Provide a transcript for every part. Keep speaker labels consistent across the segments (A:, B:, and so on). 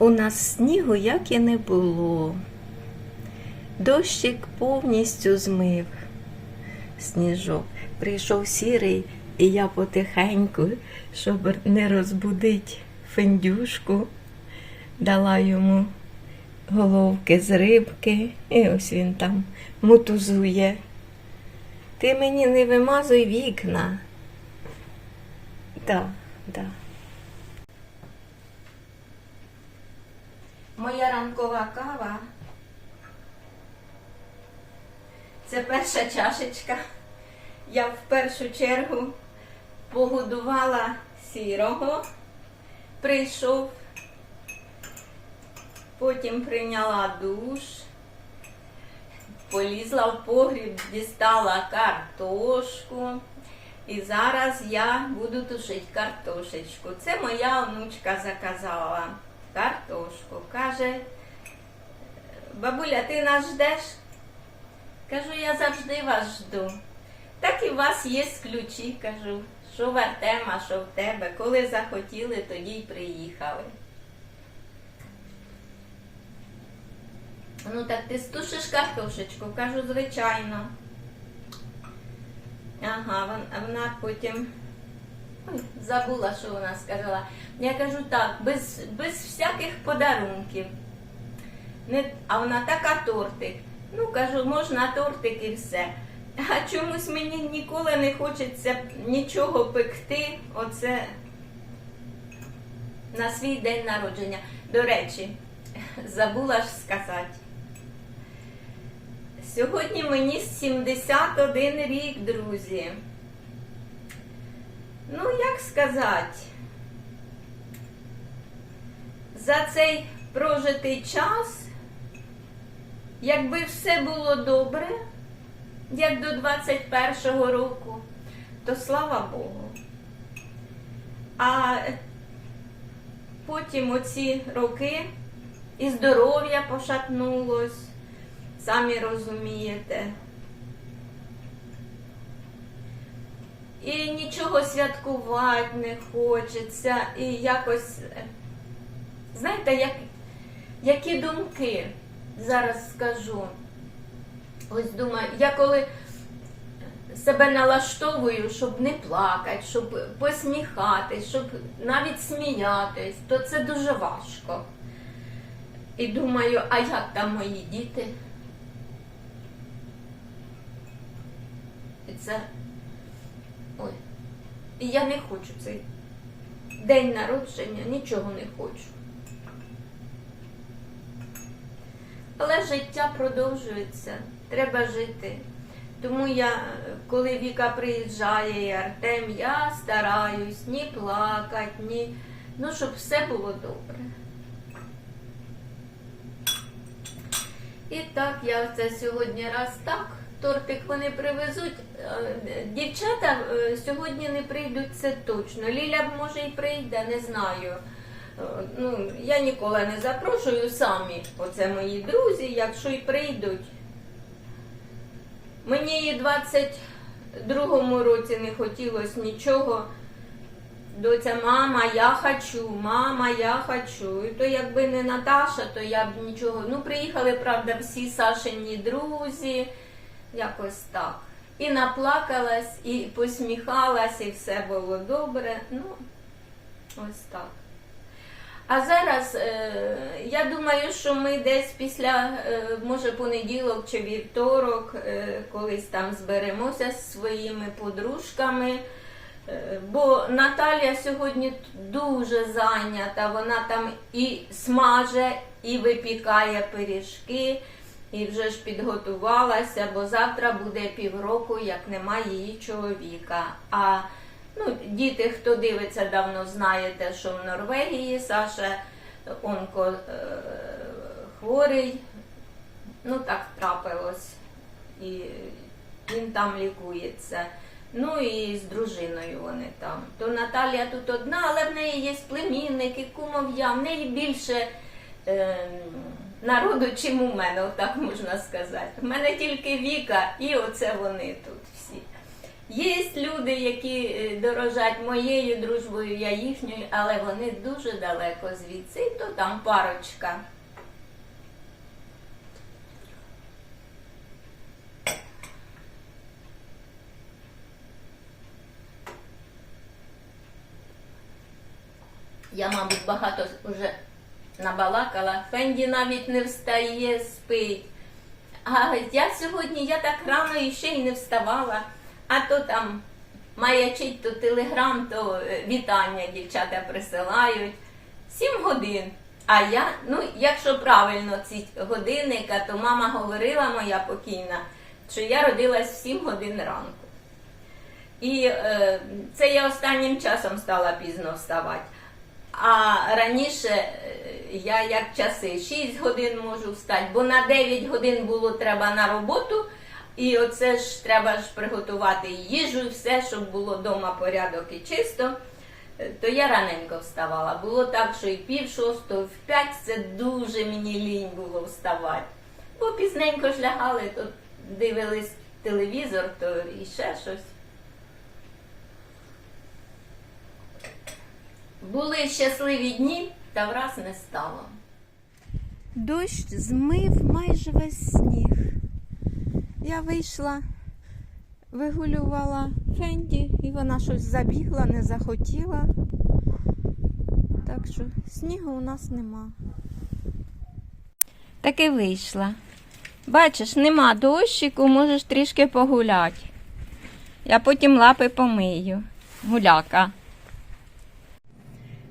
A: У нас снігу як і не було. Дощик повністю змив сніжок. Прийшов сірий, і я потихеньку, щоб не розбудить фендюшку, дала йому головки з рибки, і ось він там мутузує. Ти мені не вимазуй вікна. Да, да. Моя ранкова кава. Це перша чашечка. Я в першу чергу погодувала сірого, прийшов, потім прийняла душ, полізла в погріб, дістала картошку. І зараз я буду тушити картошечку. Це моя онучка заказала картошку. Каже, бабуля, ти нас ждеш? Кажу, я завжди вас жду. Так і у вас є ключі, кажу, що в Артема, що в тебе. Коли захотіли, тоді й приїхали. Ну так ти стушиш картошечку, кажу, звичайно. Ага, вона потім. Забула, що вона сказала. Я кажу так, без, без всяких подарунків. Не, а вона така тортик. Ну, кажу, можна тортик і все. А чомусь мені ніколи не хочеться нічого пекти. Оце на свій день народження. До речі, забула ж сказати. Сьогодні мені 71 рік, друзі. Ну, як сказати, за цей прожитий час, якби все було добре, як до 21-го року, то слава Богу. А потім оці роки і здоров'я пошатнулось, самі розумієте. І нічого святкувати не хочеться, і якось, знаєте, як, які думки зараз скажу. Ось думаю, я коли себе налаштовую, щоб не плакати, щоб посміхатись, щоб навіть сміятись, то це дуже важко. І думаю, а як там мої діти? І це. Ой. І я не хочу цей день народження, нічого не хочу. Але життя продовжується, треба жити. Тому я, коли Віка приїжджає і Артем, я стараюсь ні плакати, ні. Ну, щоб все було добре. І так, я це сьогодні раз так. Тортик вони привезуть. Е, Дівчата е, сьогодні не прийдуть, це точно. Ліля може і прийде, не знаю. Е, Ну, я ніколи не запрошую самі. Оце мої друзі, якщо й прийдуть. Мені і в 22-му році не хотілося нічого. Доця, мама, я хочу, мама, я хочу. І то якби не Наташа, то я б нічого. Ну, приїхали, правда, всі Сашині друзі, якось так. І наплакалась, і посміхалась, і все було добре. Ну, ось так. А зараз е, я думаю, що ми десь після, е, може, понеділок чи вівторок, е, колись там зберемося з своїми подружками. Бо Наталія сьогодні дуже зайнята, вона там і смаже, і випікає пиріжки, і вже ж підготувалася, бо завтра буде півроку, як немає її чоловіка. А ну, діти, хто дивиться, давно знаєте, що в Норвегії Саша онко е, хворий. Ну так трапилось. І він там лікується. Ну і з дружиною вони там. То Наталія тут одна, але в неї є племінники, кумов'я, в неї більше е, народу, чим у мене, отак можна сказати. В мене тільки Віка і оце вони тут всі. Є люди, які е, дорожать моєю дружбою, я їхньою, але вони дуже далеко звідси, то там парочка. Я, мабуть, багато вже набалакала. Фенді навіть не встає, спить. А я сьогодні, я так рано іще й не вставала, а то там маячить то телеграм, то е, вітання дівчата присилають. Сім годин. А я, ну, якщо правильно ці годинника, то мама говорила моя покійна, що я родилась в 7 годин ранку. І е, це я останнім часом стала пізно вставати. А раніше е, я як часи 6 годин можу встати, бо на 9 годин було треба на роботу, і оце ж треба ж приготувати їжу, все, щоб було вдома порядок і чисто. Е, То я раненько вставала. Було так, що і пів шостого, в п'ять це дуже мені лінь було вставати. Бо пізненько ж лягали, то дивились телевізор, то і ще щось. Були щасливі дні, та враз не стало.
B: Дощ змив майже весь сніг. Я вийшла, вигулювала Фенді, і вона щось забігла, не захотіла. Так що снігу у нас нема.
A: Таки вийшла. Бачиш, нема дощику, можеш трішки погуляти. Я потім лапи помию. Гуляка.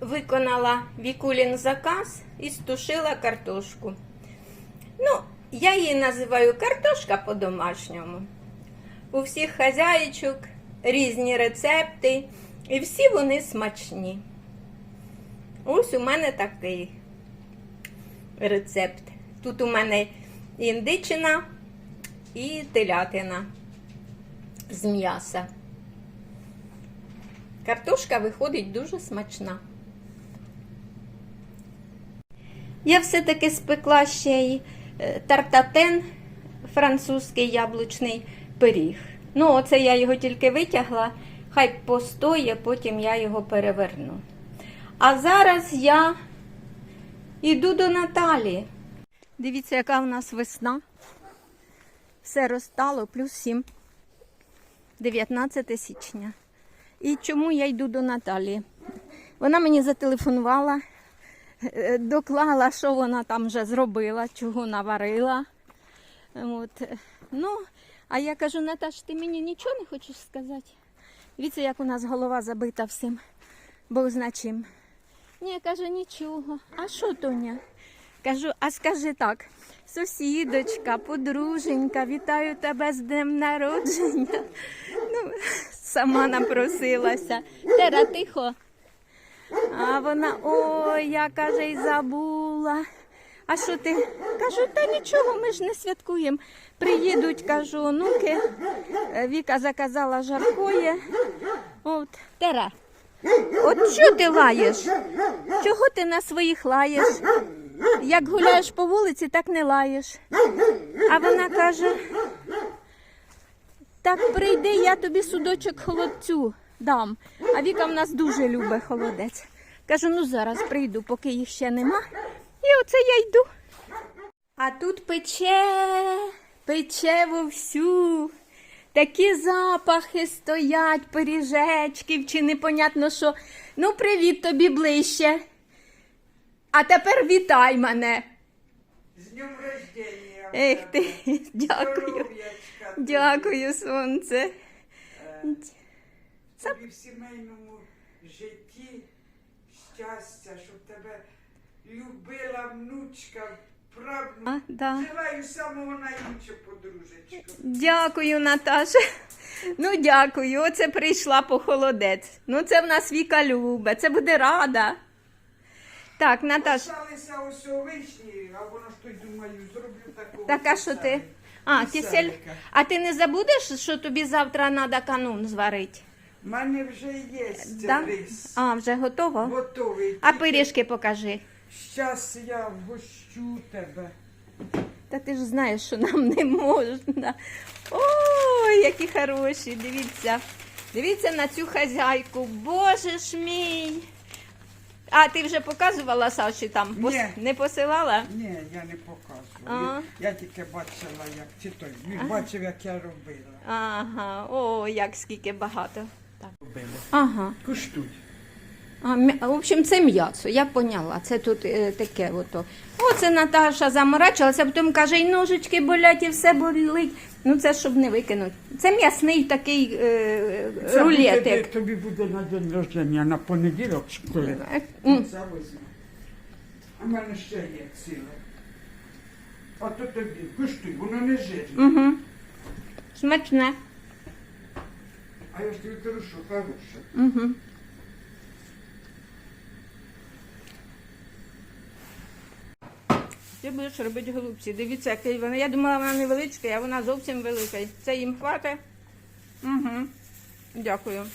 A: Виконала Вікулін заказ і стушила картошку. Ну, я її називаю картошка по-домашньому. У всіх хазяїчок різні рецепти, і всі вони смачні. Ось у мене такий рецепт. Тут у мене індичина і телятина з м'яса. Картошка виходить дуже смачна. Я все-таки спекла ще й е, тартатен, французький яблучний пиріг. Ну, оце я його тільки витягла, хай постоє, потім я його переверну. А зараз я йду до Наталі.
B: Дивіться, яка в нас весна. Все розтало, плюс 7. 19 січня. І чому я йду до Наталі? Вона мені зателефонувала, доклала, що вона там вже зробила, чого наварила. От. Ну, а я кажу, Наташ, ти мені нічого не хочеш сказати? Дивіться, як у нас голова забита всім. Бог зна чим. Ні, каже, нічого. А що, Тоня? Кажу, а скажи так, сусідочка, подруженька, вітаю тебе з днем народження. Ну, сама напросилася. Тера, тихо. А вона, ой, я каже, й забула. А що ти? Кажу, та нічого, ми ж не святкуємо. Приїдуть, кажу, онуки. Е, Віка заказала жаркоє. От, Тера, от що ти лаєш? Чого ти на своїх лаєш? Як гуляєш по вулиці, так не лаєш. А вона каже: так прийди, я тобі судочок холодцю дам. А Віка в нас дуже любить холодець. Кажу, ну зараз прийду, поки їх ще нема. І оце я йду. А тут пече, пече вовсю. Такі запахи стоять, пиріжечків, чи непонятно що. Ну, привіт тобі ближче. А тепер вітай мене.
C: З днем рождения.
B: Ех ти, дякую. Дякую, сонце.
C: Е, Тобі в сімейному житті щастя, щоб тебе любила внучка, правнук.
B: А, да.
C: Желаю самого найбільшого подружечку.
B: Дякую, Наташа. Ну, дякую. Оце прийшла по холодець. Ну, це в нас Віка Любе, це буде рада. Так, Наташ,
C: Осталися ось у вишні, а воно ж то думаю, зроблю такого.
B: так а що ти? А, кисель. А ти не забудеш, що тобі завтра треба канун зварити?
C: У мене вже є
B: Да?
C: рис.
B: А, вже готово?
C: Готовий.
B: А пиріжки покажи.
C: Щас я вгощу тебе.
A: Та ти ж знаєш, що нам не можна. Ой, які хороші, дивіться. Дивіться на цю хазяйку. Боже ж мій. А ти вже показувала Саші там? Пос-
C: Ні.
A: Не посилала?
C: Ні, я не показую.
A: А.
C: Я тільки бачила, як чи той. Він бачив, як я робила.
A: Ага, о, як скільки багато. Так. Ага.
C: Куштуй.
A: А, м'я- в общем, це м'ясо, я поняла. Це тут е, таке. Ото. Оце Наташа заморачилася, потім каже, і ножички болять, і все болить. Ну це щоб не викинути. Це м'ясний такий е,
C: Це буде, тобі буде на день рождення на понеділок, чи коли. Це візьму. А в мене ще є ціле. А то тобі, куштуй, воно не жирне.
A: Угу. Смачне.
C: А я ж тобі кажу, що хороше.
A: Угу. Ти будеш робити голубці. Дивіться, який вона. Я думала, вона невеличка, а вона зовсім велика. Це їм хватить. Угу. Дякую.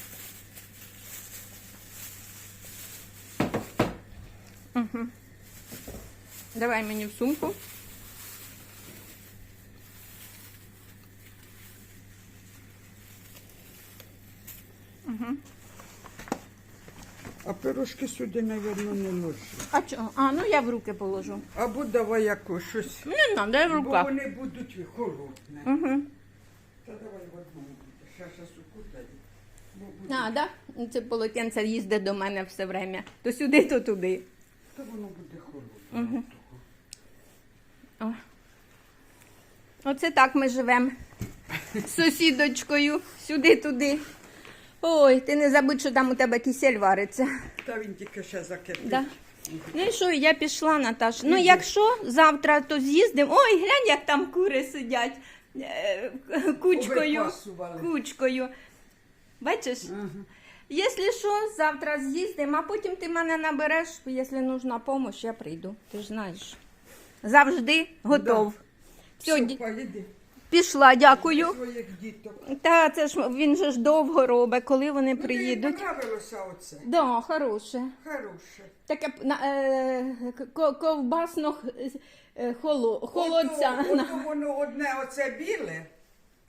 A: Угу. Давай мені в сумку. Угу.
C: А пирожки сюди, мабуть, не ложу.
A: А чого? А, ну я в руки положу.
C: Або давай якось щось.
A: Не треба, я в
C: Бо
A: руках.
C: вони будуть холодні.
A: Угу.
C: Та давай в одному буде. Ще щас укутаю. Бо буде.
A: А, да? Це полотенце їздить до мене все время. То сюди, то туди.
C: Та воно буде холодно.
A: О. Оце так ми живемо з сусідочкою, сюди-туди. Ой, ти не забудь, що там у тебе кисель вариться.
C: Та він тільки ще закипить.
A: Да. Ну і що, я пішла, Наташ. Ну, якщо завтра, то з'їздимо. Ой, глянь, як там кури сидять е, кучкою. Кучкою. Бачиш?
C: Ага.
A: Якщо що, завтра з'їздимо, а потім ти мене набереш, якщо нужна допомога, я прийду. Ти ж знаєш. Завжди готов. Все,
C: Все,
A: ді-
C: поїди.
A: Пішла, дякую.
C: Своїх діток.
A: Та це ж він же ж довго робить, коли вони
C: Ну, тобі
A: приїдуть.
C: понравилося оце?
A: Да, хороше.
C: Хороше.
A: Таке на- е, ко- ковбасно е, холо, холодця.
C: Ото, ото воно одне оце біле,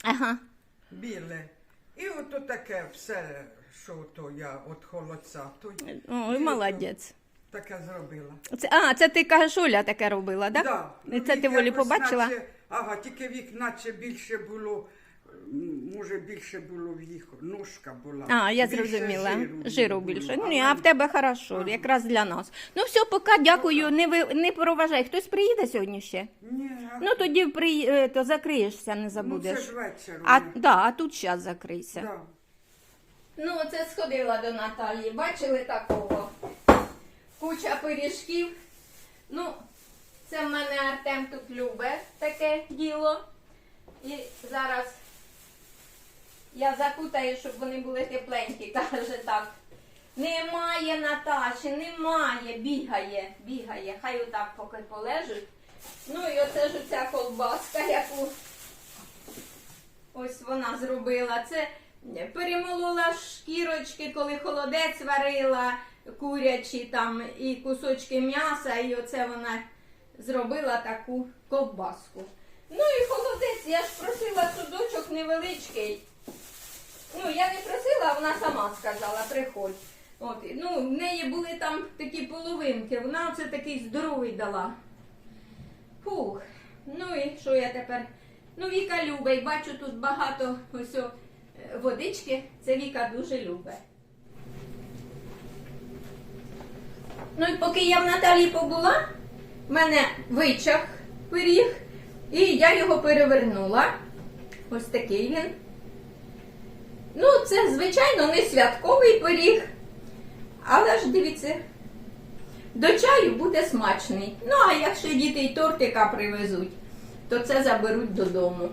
A: Ага.
C: біле. І ото таке все, що то я от холодця, то
A: Ой, молодець.
C: таке зробила.
A: Це, а, це ти кажеш, Оля таке робила, так?
C: Да.
A: І це ти волі
C: якось
A: побачила?
C: Наче, ага, тільки вік наче більше було, може більше було в їх, ножка була.
A: А, я
C: Більше
A: зрозуміла.
C: Жиру,
A: Жиру
C: було.
A: більше. Ні, а в тебе хорошо, якраз для нас. Ну все, поки дякую, не ви не проважай. Хтось приїде сьогодні ще?
C: Ні, а,
A: Ну тоді при, е, то закриєшся, не
C: ну це
A: забудеш.
C: ж вечір.
A: А, да, а тут зараз закрийся.
C: да.
A: Ну, оце сходила до Наталії. Бачили такого? Куча пиріжків. Ну, це в мене Артем тут любить таке діло. І зараз я закутаю, щоб вони були тепленькі, каже так. Немає Наташі, немає, бігає, бігає. Хай отак поки полежить. Ну і оце ж оця колбаска, яку Ось вона зробила. Це перемолола шкірочки, коли холодець варила, курячі там і кусочки м'яса, і оце вона зробила таку ковбаску. Ну і холодець, я ж просила судочок невеличкий. Ну, я не просила, а вона сама сказала, приходь. От, ну, в неї були там такі половинки, вона оце такий здоровий дала. Фух. Ну і що я тепер? Ну, Віка любить. Бачу тут багато ось водички. Це Віка дуже любить. Ну і поки я в Наталії побула, в мене вичах пиріг, і я його перевернула. Ось такий він. Ну, це, звичайно, не святковий пиріг. Але ж дивіться, до чаю буде смачний. Ну, а якщо діти й тортика привезуть, то це заберуть додому.